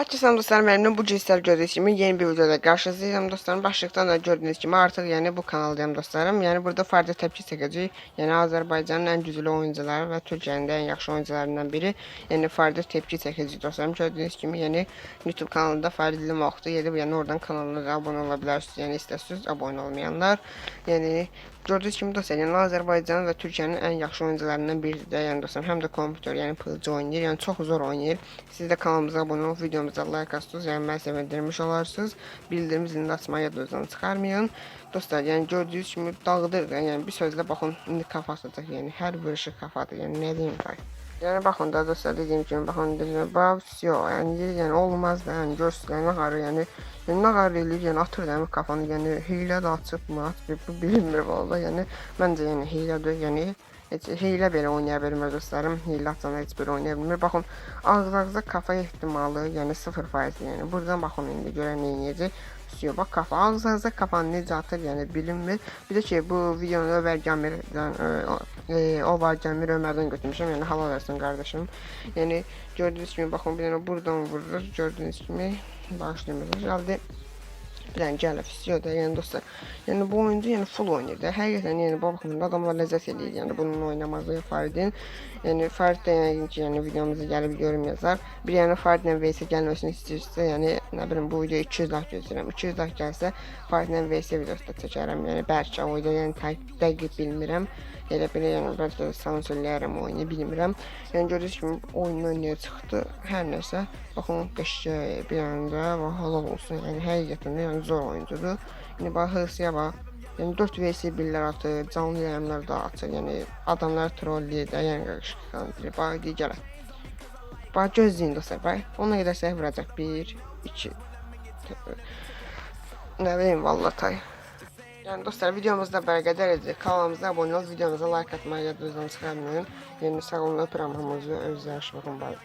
Herkese selam dostlarım benimle bu gördüğünüz gibi yeni bir videoda karşınızdayım dostlarım. Başlıktan da gördüğünüz gibi artık yani bu kanaldayım dostlarım. Yani burada farklı tepki çekeceğiz. Yani Azerbaycan'ın en güzeli oyuncuları ve Türkiye'nin en yaxşı oyuncularından biri. Yani farklı tepki çekeceğiz dostlarım. Gördüğünüz gibi yani YouTube kanalında Farid Limak'ta gelip yani oradan kanalına abone olabilirsiniz. Yani isterseniz abone olmayanlar. Yani Gördüğünüz kimi dostlar, yəni Azərbaycan və Türkiyənin ən yaxşı oyuncularından biridir. Yəni dostlar, həm də kompüter, yəni pılcı oynayır, yəni çox zor oynayır. Siz də kanalımıza abunə olub videomuza videomuza like atsınız, yəni mən sevindirmiş olarsınız. Bildirim zilini açmayı yadınızdan çıxarmayın. Dostlar, yəni gördüyünüz kimi dağıdırıq, yəni bir sözlə baxın, indi kafasıdır, yəni hər vuruşu kafadır, yəni nə deyim var. Yəni baxın da dostlar, dediyim kimi baxın, dediyim, bav, yo, yəni, yəni, yəni olmaz da, yəni görsünüz, yəni harı, yəni nə qarı eləyir, yəni atır da yəni kafanı, yəni hiylə də açıb mı, atıb bu bilinmir valla, yəni məncə yəni hiylədir, yəni heç hiylə belə oynaya bilmir dostlarım. Hiylə atsan heç bir oynaya bilmir. Baxın ağız-ağıza kafa ehtimalı, yəni 0%, yəni buradan baxın indi görən nə edəcək. Üstüyor bak kafa ağız-ağıza kafanı necə atır, yəni bilinmir. Bir də ki bu videonu Ömer Camir'dən e, o var Camir Ömer'den götürmüşüm. Yani halal versin kardeşim. Yani gördüğünüz gibi bakın bir tane buradan vurur. Gördüğünüz gibi başlıyoruz. Herhalde bir tane gəlib istiyor da yəni dostlar. Yəni bu oyuncu yəni full oynayır da. Həqiqətən yəni bu baxımdan adamlar ləzzət eləyir. Yəni bunun oynaması Faridin. Yəni Farid də yəni ki, yəni videomuza gəlib yorum yazar. Bir yəni Faridlə VS gəlməsini istəyirsə, yəni nə bilim bu video 200 like gözləyirəm. 200 like gəlsə Faridlə VS videosu da çəkərəm. Yəni bəlkə o video yəni dəqiq bilmirəm. Elə belə yəni bəlkə də sansürləyərəm oyunu bilmirəm. Yəni gördüyünüz kimi oyundan niyə çıxdı? Hər nəsə. Baxın qəşəng bir anda və halal olsun. Yəni həqiqətən də yəni zor oyuncudur. Yəni bax hırsıya bax. Yəni 4 vs 1'lər atır, canlı yayımlar da atır. Yəni adamlar trolləyir də, yəni qışqırır. Bax digər. Bax gözləyin dostlar, bax. Ona qədər səhv vuracaq. 1 2 Nə bilim vallahi tay. Yani dostlar videomuzda qədər idi. Kanalımıza abunə olub, videomuza like atmayı yadınızdan çıxarmayın. Yəni sağ olun, hamınızı. Özünüzə yaxşı baxın. Bye.